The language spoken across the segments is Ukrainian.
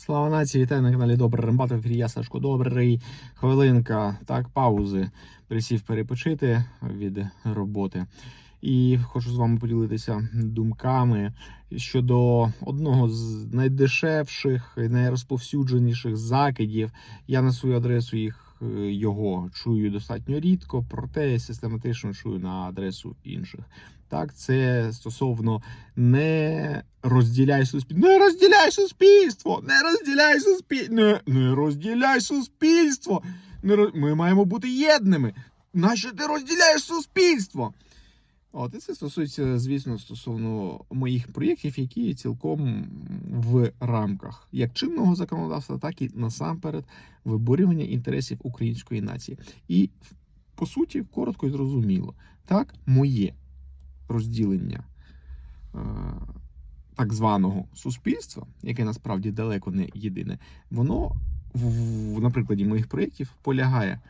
Слава нації, вітаю на каналі Добрий Рембат. Я Сашко Добрий. Хвилинка, так, паузи. Присів перепочити від роботи. І хочу з вами поділитися думками щодо одного з найдешевших і найрозповсюдженіших закидів. Я на свою адресу їх його чую достатньо рідко, проте систематично чую на адресу інших. Так, це стосовно не розділяй суспільство. Не розділяй суспільство! Не розділяй суспільство! Не, не розділяй суспільство! Не роз... Ми маємо бути єдними. Нащо ти розділяєш суспільство? От і це стосується, звісно, стосовно моїх проєктів, які цілком в рамках як чинного законодавства, так і насамперед виборювання інтересів української нації. І по суті, коротко і зрозуміло, так, моє розділення е, так званого суспільства, яке насправді далеко не єдине, воно в, на прикладі моїх проєктів полягає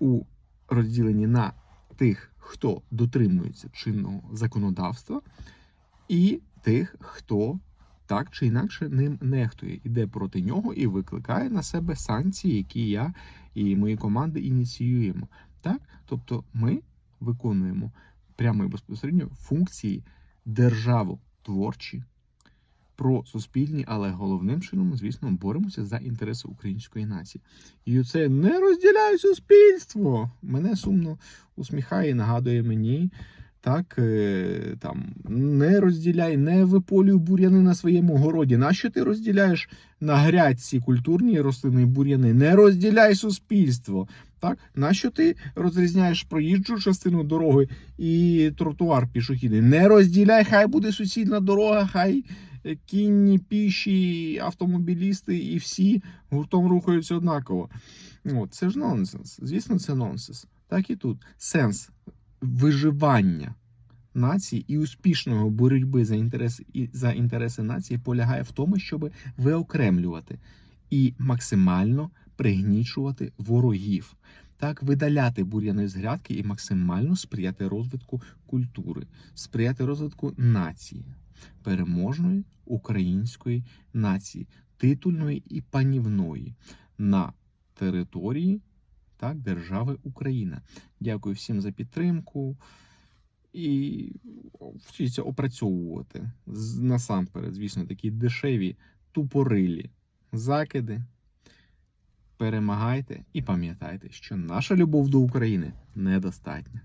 у розділенні на тих, хто дотримується чинного законодавства, і тих, хто так чи інакше ним нехтує, іде проти нього і викликає на себе санкції, які я і мої команди ініціюємо. Так, тобто ми виконуємо прямо і безпосередньо функції державотворчі, просуспільні, але головним чином, звісно, боремося за інтереси української нації. І це не розділяє суспільство. Мене сумно усміхає і нагадує мені. Так, е, там не розділяй, не виполюй бур'яни на своєму городі. Нащо ти розділяєш на грядці культурні рослини бур'яни? Не розділяй суспільство. Так, нащо ти розрізняєш проїжджу частину дороги і тротуар пішохідний? Не розділяй, хай буде суцільна дорога, хай кінні, піші, автомобілісти і всі гуртом рухаються однаково. От, це ж нонсенс. Звісно, це нонсенс. Так і тут сенс виживання нації і успішної боротьби за інтереси за інтереси нації полягає в тому, щоб виокремлювати і максимально пригнічувати ворогів. Так, видаляти бур'яни з грядки і максимально сприяти розвитку культури, сприяти розвитку нації, переможної української нації, титульної і панівної на території так, держави Україна. Дякую всім за підтримку. І вчіться опрацьовувати насамперед, звісно, такі дешеві, тупорилі закиди. Перемагайте і пам'ятайте, що наша любов до України недостатня.